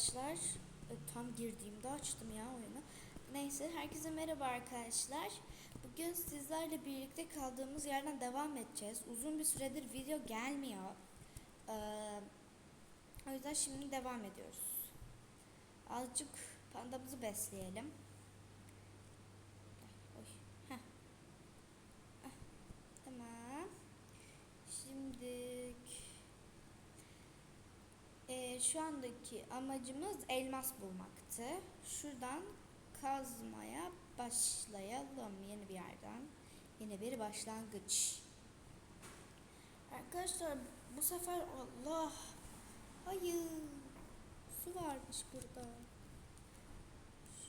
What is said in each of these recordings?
Arkadaşlar e, tam girdiğimde açtım ya oyunu. Neyse herkese merhaba arkadaşlar. Bugün sizlerle birlikte kaldığımız yerden devam edeceğiz. Uzun bir süredir video gelmiyor. Ee, o yüzden şimdi devam ediyoruz. Azıcık pandamızı besleyelim. Heh. Tamam. Şimdi ee, şu andaki amacımız elmas bulmaktı. Şuradan kazmaya başlayalım yeni bir yerden. Yeni bir başlangıç. Arkadaşlar bu sefer Allah hayır su varmış burada.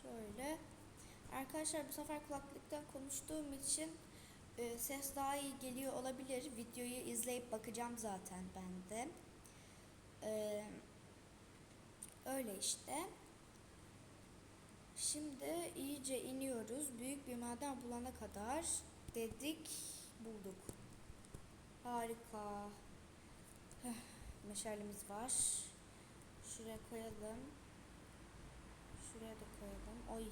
Şöyle. Arkadaşlar bu sefer kulaklıktan konuştuğum için e, ses daha iyi geliyor olabilir. Videoyu izleyip bakacağım zaten ben de. Ee, öyle işte. Şimdi iyice iniyoruz. Büyük bir maden bulana kadar dedik bulduk. Harika. Heh, meşalemiz var. Şuraya koyalım. Şuraya da koyalım. Oy.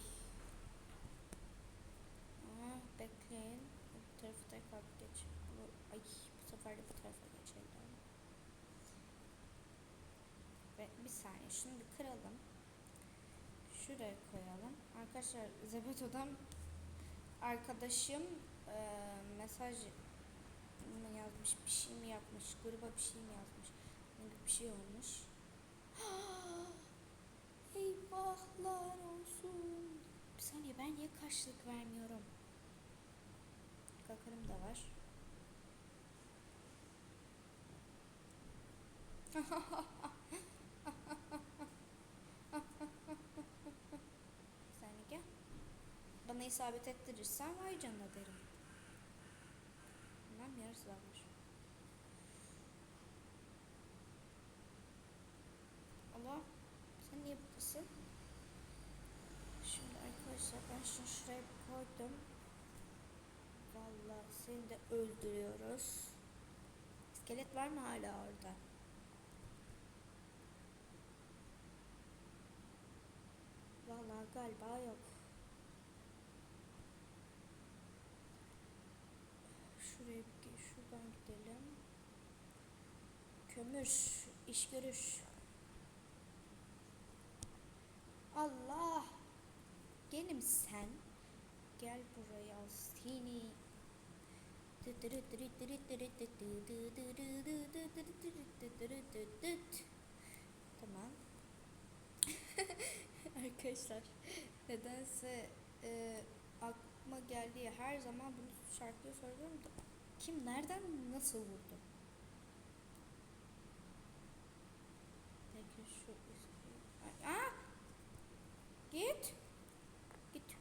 Aa, bekleyin. Bu tarafı tekrar geç. Ay bu sefer de bu tarafa geçelim. Ve bir saniye şunu bir kıralım. Şuraya koyalım. Arkadaşlar Zebeto'dan arkadaşım e, mesaj mı yazmış, bir şey mi yapmış, gruba bir şey mi yazmış, bir şey olmuş. Eyvahlar olsun. Bir saniye ben niye karşılık vermiyorum? Kakarım da var. Sen gel. Bana isabet ettirirsen vay canına derim. Bilmem yarısı da var. Allah sen niye buradasın? Şimdi arkadaşlar ben şunu şuraya koydum. Vallahi seni de öldürüyoruz. İskelet var mı hala orada? Vallahi galiba yok. Şuraya bir şuradan gidelim. Kömür, iş görür. Allah! Gene mi sen? Gel buraya seni. Tamam. Arkadaşlar nedense e, aklıma geldiği her zaman bunu şarkıyı söylüyorum da kim nereden nasıl vurdu? Peki şu eski- Ay, Aa! Git. Git.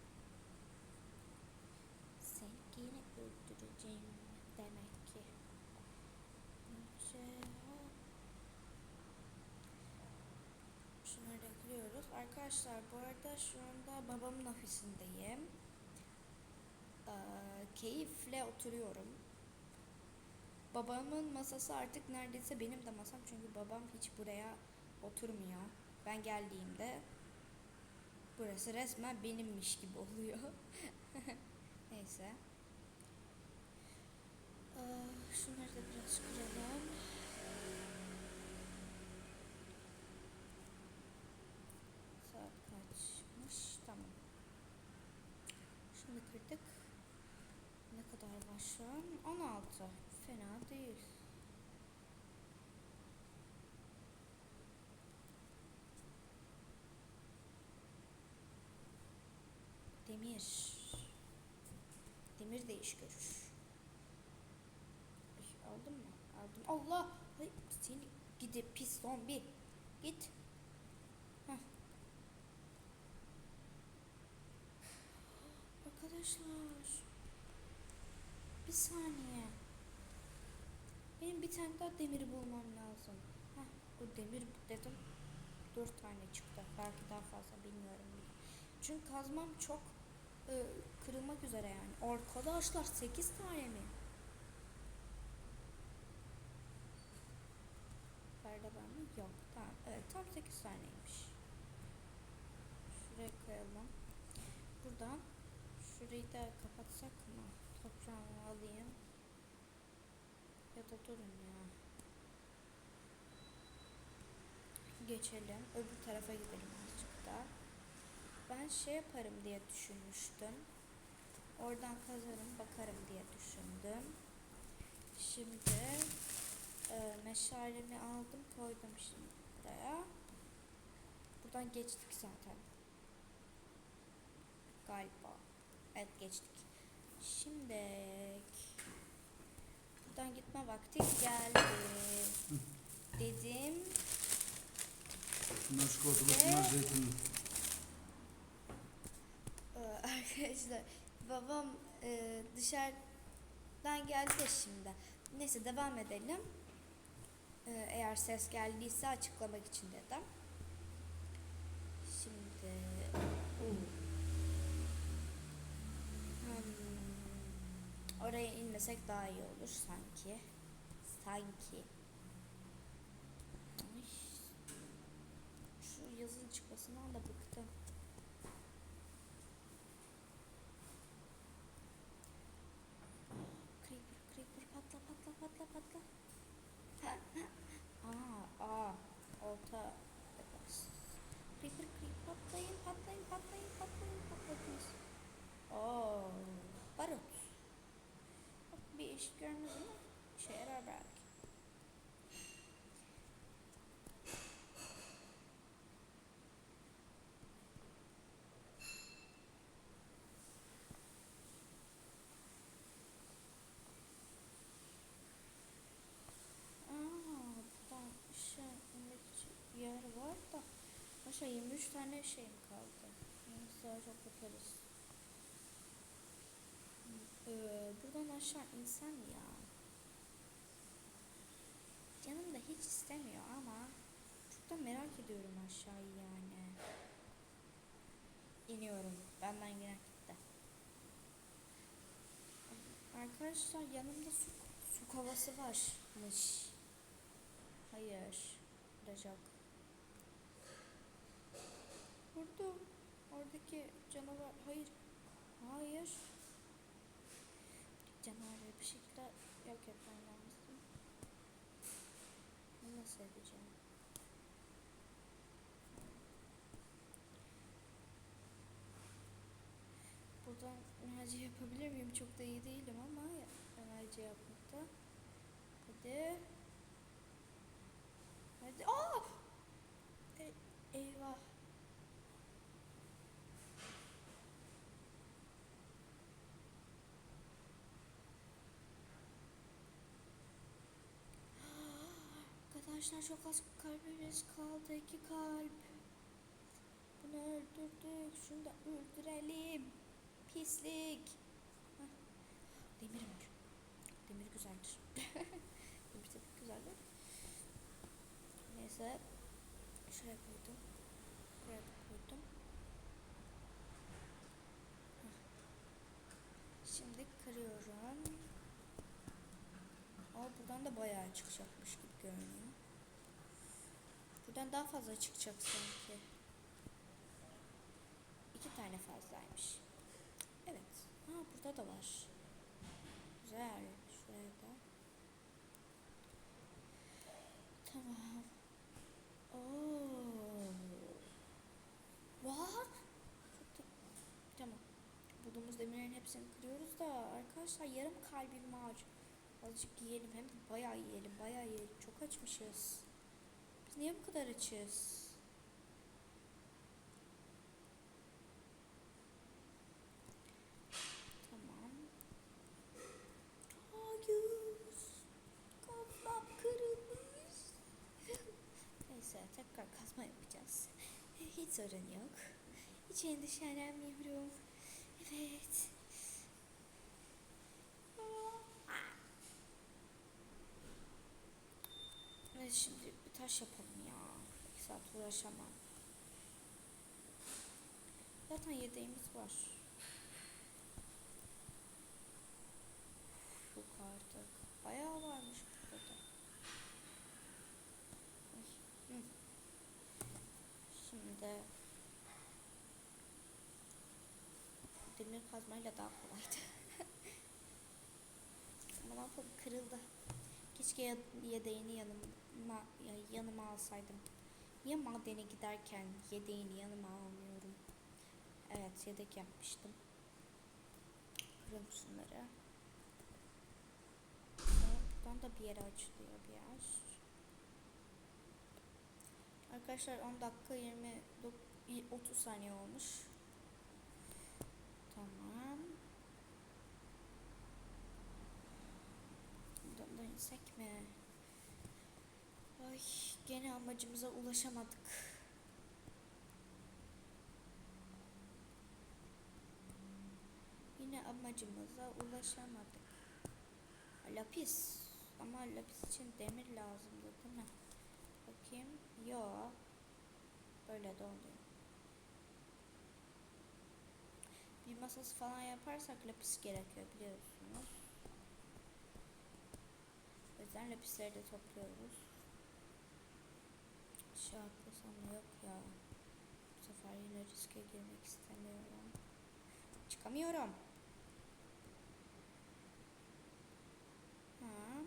Seni yine öldüreceğim demek ki. Önce Şunları da ekliyoruz. Arkadaşlar bu arada şu anda babamın ofisindeyim. Ee, keyifle oturuyorum. Babamın masası artık neredeyse benim de masam çünkü babam hiç buraya oturmuyor. Ben geldiğimde burası resmen benimmiş gibi oluyor. Neyse. Ee, şunları da biraz kıralım. Saat kaçmış? Tamam. Şunu kırdık. Ne kadar var şu an? 16. Fena değil. Demir. Demir de iş görür. Ay, Aldın mı? Aldım. Allah! Ay, seni gidi pis zombi. Git. Heh. Arkadaşlar. Bir saniye. Benim bir tane daha demir bulmam lazım. Heh, bu demir dedim. Dört tane çıktı. Belki daha fazla bilmiyorum bile. Çünkü kazmam çok e, kırılmak üzere yani. Arkadaşlar 8 tane mi? Perde var mı? Yok. Tamam. Evet tam 8 taneymiş. Tamam. Buradan şurayı da kapatsak mı? Alayım. Ya da durun ya. Geçelim. Öbür tarafa gidelim azıcık daha. Ben şey yaparım diye düşünmüştüm. Oradan kazarım bakarım diye düşündüm. Şimdi e, meşalemi aldım koydum şimdi buraya. Buradan geçtik zaten. Galiba. Evet geçtik. Şimdi buradan gitme vakti geldi. Dedim. Bunlar çikolatalı, bunlar zeytinli. Arkadaşlar babam e, dışarıdan geldi de şimdi. Neyse devam edelim. Ee, eğer ses geldiyse açıklamak için dedim. Şimdi Hmm, oraya inmesek daha iyi olur sanki. Sanki. Şu yazın çıkmasından da bıktım. Creeper, creeper patla patla patla patla. aa, aa, olta. Creeper, creeper patlayın, patlayın, patlayın, patlayın, patlayın. Oo, barut. Bak bir iş görmez ama işe yarar belki. Aa, burada işe inmek için bir yer var da. Aşağı 23 tane şeyim kaldı. Daha çok yaparız. Ee, buradan aşağı insem ya. Canım da hiç istemiyor ama çok da merak ediyorum aşağıyı yani. İniyorum. Benden yine gitti. Arkadaşlar yanımda su, su kovası varmış. Hayır. Olacak. Vurdum. Oradaki canavar. Hayır. Hayır. Canavarı bir şekilde yok etmem lazım. Bunu nasıl edeceğim? Buradan enerji yapabilir miyim? Çok da iyi değilim ama enerji yapmakta. Hadi. Aa! E- eyvah. Arkadaşlar çok az kalbimiz kaldı. iki kalp. Bunu öldürdük. Şunu da öldürelim. Pislik. Demir var. Demir güzeldir. Demir tabii güzeldir. Neyse. Şuraya koydum. Buraya koydum. Şimdi kırıyorum. Ama buradan da bayağı çıkacakmış gibi görünüyor. Buradan daha fazla çıkacak sanki. İki tane fazlaymış. Evet. Ha burada da var. Güzel. Şuraya da. Tamam. Oo. What? Tamam. Bulduğumuz demirlerin hepsini kırıyoruz da arkadaşlar yarım kalbim var. Azıcık yiyelim hem de bayağı yiyelim bayağı yiyelim. Çok açmışız. Niye bu kadar açız? Tamam. Hayır. Kafam kırılmış. Neyse tekrar kazma yapacağız. Hiç sorun yok. Hiç endişelenmiyorum. Evet. Evet şimdi taş yapalım ya. İki saat uğraşamam. Zaten yedeğimiz var. Yok artık. Bayağı varmış burada. Şimdi demir kazmayla daha kolaydı. Ama ne kırıldı. Keşke yedeğini yanıma, ya yanıma alsaydım. Niye madene giderken yedeğini yanıma almıyorum? Evet yedek yapmıştım. Kıralım şunları. Buradan da bir yere açılıyor bir yer. Arkadaşlar 10 dakika 20 dok- 30 saniye olmuş. Tamam. Buradan da insek mi? Ay gene amacımıza ulaşamadık. Yine amacımıza ulaşamadık. Lapis. Ama lapis için demir lazımdı değil mi? Bakayım. Yo. Böyle de oluyor. Bir masası falan yaparsak lapis gerekiyor biliyorsunuz. O yüzden lapisleri de topluyoruz. Şu atlasam da yok ya. Bu sefer yine riske girmek istemiyorum. Çıkamıyorum. Ha.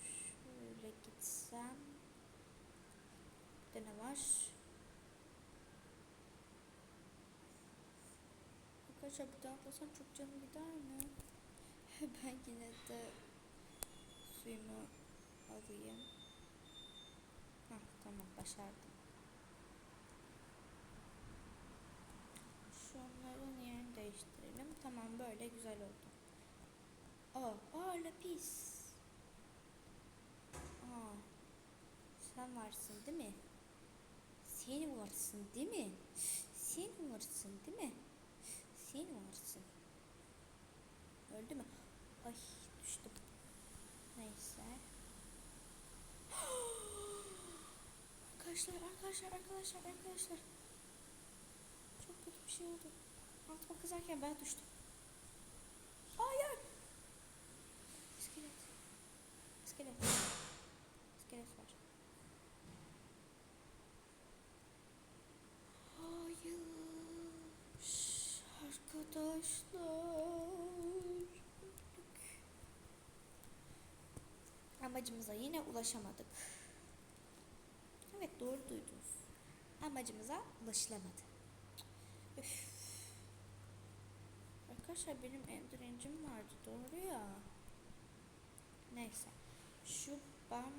Şöyle gitsem. Burada ne var? Arkadaşlar bir daha atlasam çok canım gider mi? ben yine de suyumu alayım. Tamam başardım. Şunların yerini değiştirelim. Tamam böyle güzel oldu. Aa, aa lapis. Aa, sen varsın değil mi? Sen varsın değil mi? Sen varsın değil mi? Sen varsın. Öldü mü? Ay düştüm. Neyse. Arkadaşlar, arkadaşlar, arkadaşlar, arkadaşlar. Çok kötü bir şey oldu. Altıma kızarken ben düştüm. Hayır. İskelet. İskelet. İskelet var. Hayır. Arkadaşlar. Öldük. Amacımıza yine ulaşamadık. Doğru duydunuz. Amacımıza ulaşılamadı. Üf. Arkadaşlar benim endirincim vardı doğru ya. Neyse. Şu ben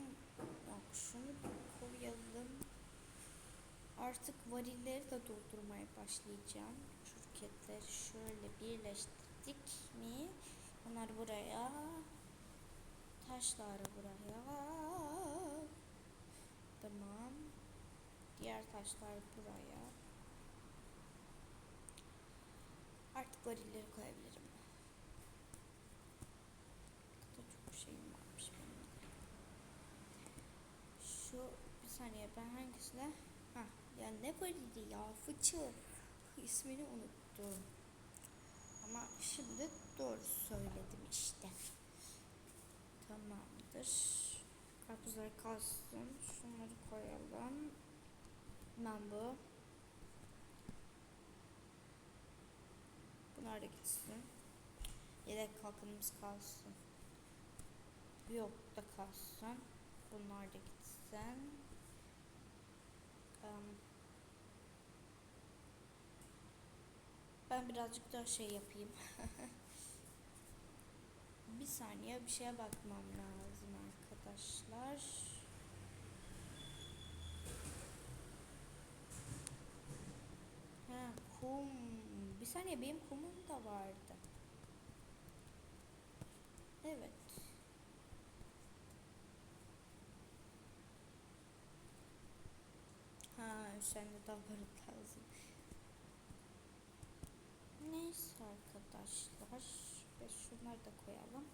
yok şunu koyalım. Artık varilleri de doldurmaya başlayacağım. Şirketleri şöyle birleştirdik mi? Bunlar buraya. Taşları buraya. Tamam. Diğer taşlar buraya. Artık varilleri koyabilirim. Burada çok şeyim varmış benim. Şu bir saniye ben hangisine? Ha ya ne varili ya fıçı. İsmini unuttum. Ama şimdi doğru söyledim işte. Tamamdır. Karpuzları kalsın. Şunları koyalım. Ben bu. Bunlar da gitsin. Yedek kalkanımız kalsın. Yok da kalsın. Bunlar da gitsin. Ben birazcık daha şey yapayım. bir saniye bir şeye bakmam lazım arkadaşlar. Ha, kum. Bir saniye benim kumum da vardı. Evet. Ha, sende de barut lazım. Neyse arkadaşlar. Ve şunları da koyalım.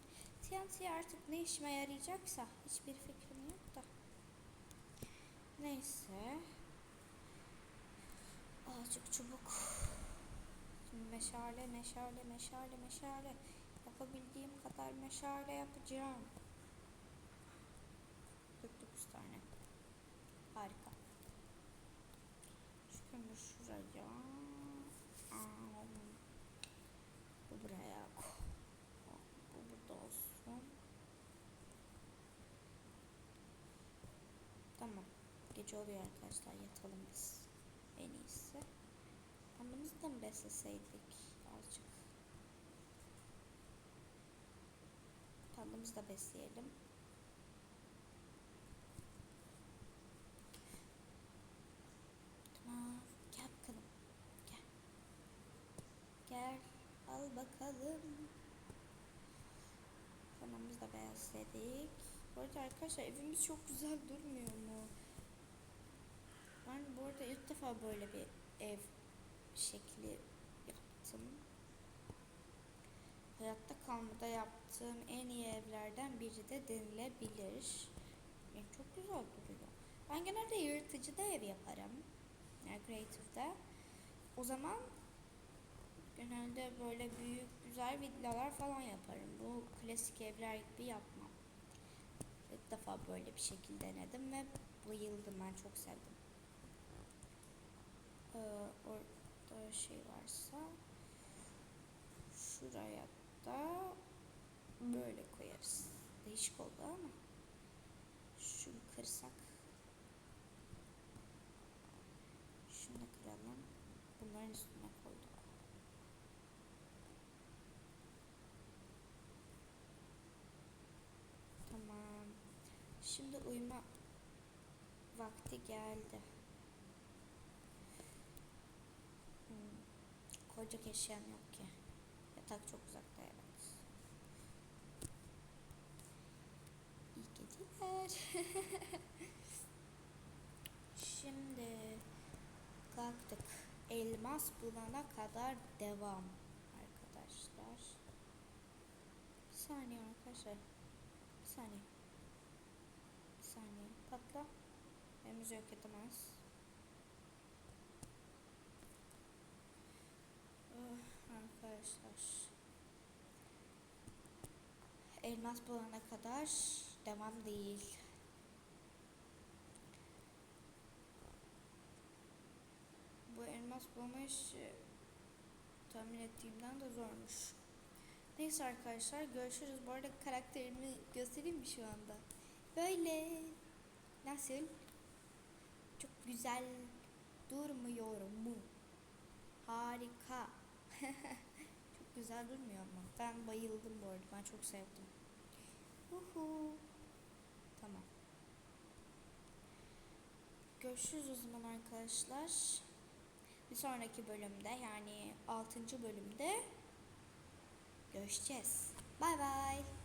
TNT artık ne işime yarayacaksa hiçbir fikrim yok da. Neyse. Azıcık çubuk. Meşale, meşale, meşale, meşale. Yapabildiğim kadar meşale yapacağım. 49 tane. Harika. Şu kömür şuraya. Am. Bu buraya. Bu burada olsun. Tamam. Gece oluyor arkadaşlar. Yatalım biz. En iyisi. Kendimizi de mi besleseydik azıcık? Kendimizi de besleyelim. Tamam. Gel bakalım. Gel. Al bakalım. Biz de besledik. Bu arada arkadaşlar evimiz çok güzel durmuyor mu? Ben bu arada ilk defa böyle bir ev şekli yaptım. Hayatta kalmada yaptığım en iyi evlerden biri de denilebilir. Yani çok güzel duruyor. Ben genelde yaratıcıda ev yaparım. Yani creative'de. O zaman genelde böyle büyük güzel villalar falan yaparım. Bu klasik evler gibi yapmam. İlk defa böyle bir şekil denedim ve bayıldım ben çok sevdim. Ee, orada şey varsa şuraya da böyle koyarız. Değişik oldu ama şunu kırsak şunu da kıralım. Bunların üstüne koyduk. Tamam. Şimdi uyuma vakti geldi. Koyacak eşyam yok ki. Yatak çok uzakta evet. İyi geceler. Şimdi kalktık. Elmas bulana kadar devam arkadaşlar. Bir saniye arkadaşlar. Bir saniye. Bir saniye. Patla. Evimizi yok edemez. Arkadaşlar. Elmas bulana kadar devam değil. Bu elmas bulma işi tahmin ettiğimden de zormuş. Neyse arkadaşlar görüşürüz. Bu arada karakterimi göstereyim mi şu anda? Böyle. Nasıl? Çok güzel durmuyor mu? Harika. güzel durmuyor mu? Ben bayıldım bu arada. Ben çok sevdim. Uhu. Tamam. Görüşürüz o zaman arkadaşlar. Bir sonraki bölümde yani 6. bölümde görüşeceğiz. Bay bay.